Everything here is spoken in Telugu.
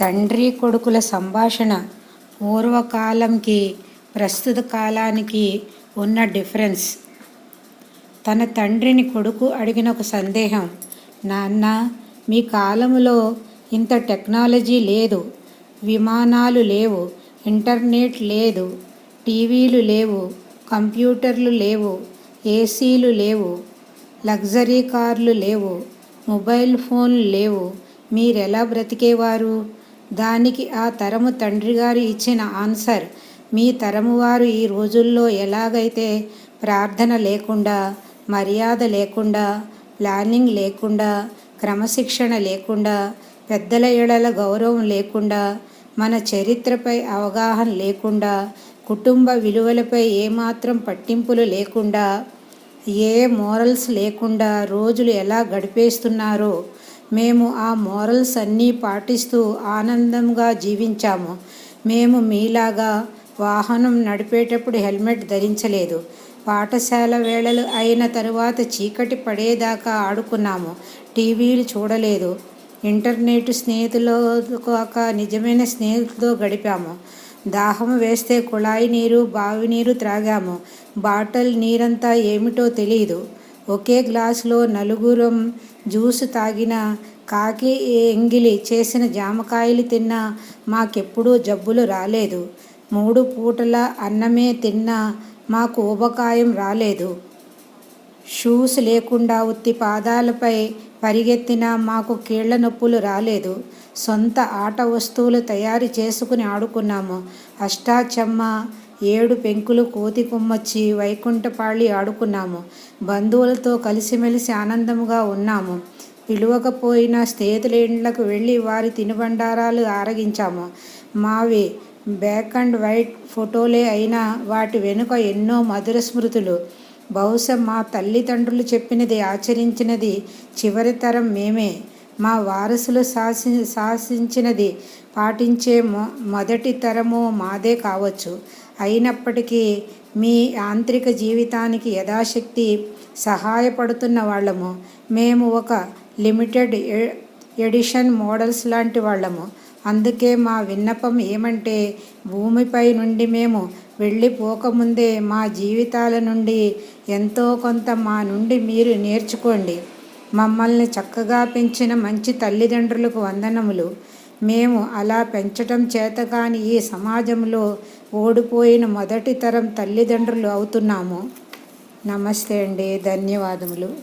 తండ్రి కొడుకుల సంభాషణ పూర్వకాలంకి ప్రస్తుత కాలానికి ఉన్న డిఫరెన్స్. తన తండ్రిని కొడుకు అడిగిన ఒక సందేహం నాన్న మీ కాలంలో ఇంత టెక్నాలజీ లేదు విమానాలు లేవు ఇంటర్నెట్ లేదు టీవీలు లేవు కంప్యూటర్లు లేవు ఏసీలు లేవు లగ్జరీ కార్లు లేవు మొబైల్ ఫోన్లు లేవు మీరెలా బ్రతికేవారు? దానికి ఆ తరము తండ్రి గారు ఇచ్చిన ఆన్సర్. మీ తరము వారు ఈ రోజుల్లో ఎలాగైతే ప్రార్థన లేకుండా మర్యాద లేకుండా ప్లానింగ్ లేకుండా క్రమశిక్షణ లేకుండా పెద్దల ఎడల గౌరవం లేకుండా మన చరిత్రపై అవగాహన లేకుండా కుటుంబ విలువలపై ఏమాత్రం పట్టింపులు లేకుండా ఏ మోరల్స్ లేకుండా రోజులు ఎలా గడిపేస్తున్నారో మేము ఆ మోరల్స్ అన్నీ పాటిస్తూ ఆనందంగా జీవించాము. మేము మీలాగా వాహనం నడిపేటప్పుడు హెల్మెట్ ధరించలేదు. పాఠశాల వేళలు అయిన తరువాత చీకటి పడేదాకా ఆడుకున్నాము. టీవీలు చూడలేదు. ఇంటర్నెట్ స్నేహితులు కాక నిజమైన స్నేహితులతో గడిపాము. దాహం వేస్తే కుళాయి నీరు బావి నీరు త్రాగాము. బాటల్ నీరంతా ఏమిటో తెలియదు ఒకే గ్లాసులో నలుగురం జ్యూస్ తాగిన కాకి ఎంగిలి చేసిన జామకాయలు తిన్నా మాకెప్పుడూ జబ్బులు రాలేదు. మూడు పూటల అన్నమే తిన్నా మాకు ఊబకాయం రాలేదు. షూస్ లేకుండా ఉత్తి పాదాలపై పరిగెత్తినా మాకు కీళ్ళ నొప్పులు రాలేదు. సొంత ఆట వస్తువులు తయారు చేసుకుని ఆడుకున్నాము. అష్టాచమ్మ ఏడు పెంకులు కోతి కొమ్మొచ్చి వైకుంఠపాళి ఆడుకున్నాము. బంధువులతో కలిసిమెలిసి ఆనందముగా ఉన్నాము. పిలువకపోయిన స్నేహితుల ఇండ్లకు వెళ్ళి వారి తినుబండారాలు ఆరగించాము. మావి బ్లాక్ అండ్ వైట్ ఫోటోలే అయినా వాటి వెనుక ఎన్నో మధుర స్మృతులు. బహుశా మా తల్లిదండ్రులు చెప్పినది ఆచరించినది చివరి తరం మేమే. మా వారసులు శాసి శాసించినది పాటించే మొ మొదటి తరము మాదే కావచ్చు. అయినప్పటికీ మీ యాంత్రిక జీవితానికి యథాశక్తి సహాయపడుతున్న వాళ్ళము. మేము ఒక లిమిటెడ్ ఎడిషన్ మోడల్స్ లాంటి వాళ్ళము. అందుకే మా విన్నపం ఏమంటే భూమిపై నుండి మేము వెళ్ళిపోకముందే మా జీవితాల నుండి ఎంతో కొంత మా నుండి మీరు నేర్చుకోండి. మమ్మల్ని చక్కగా పెంచిన మంచి తల్లిదండ్రులకు వందనములు. మేము అలా పెంచటం చేతకాని ఈ సమాజంలో ఓడిపోయిన మొదటి తరం తల్లిదండ్రులు అవుతున్నాము. నమస్తే అండి. ధన్యవాదములు.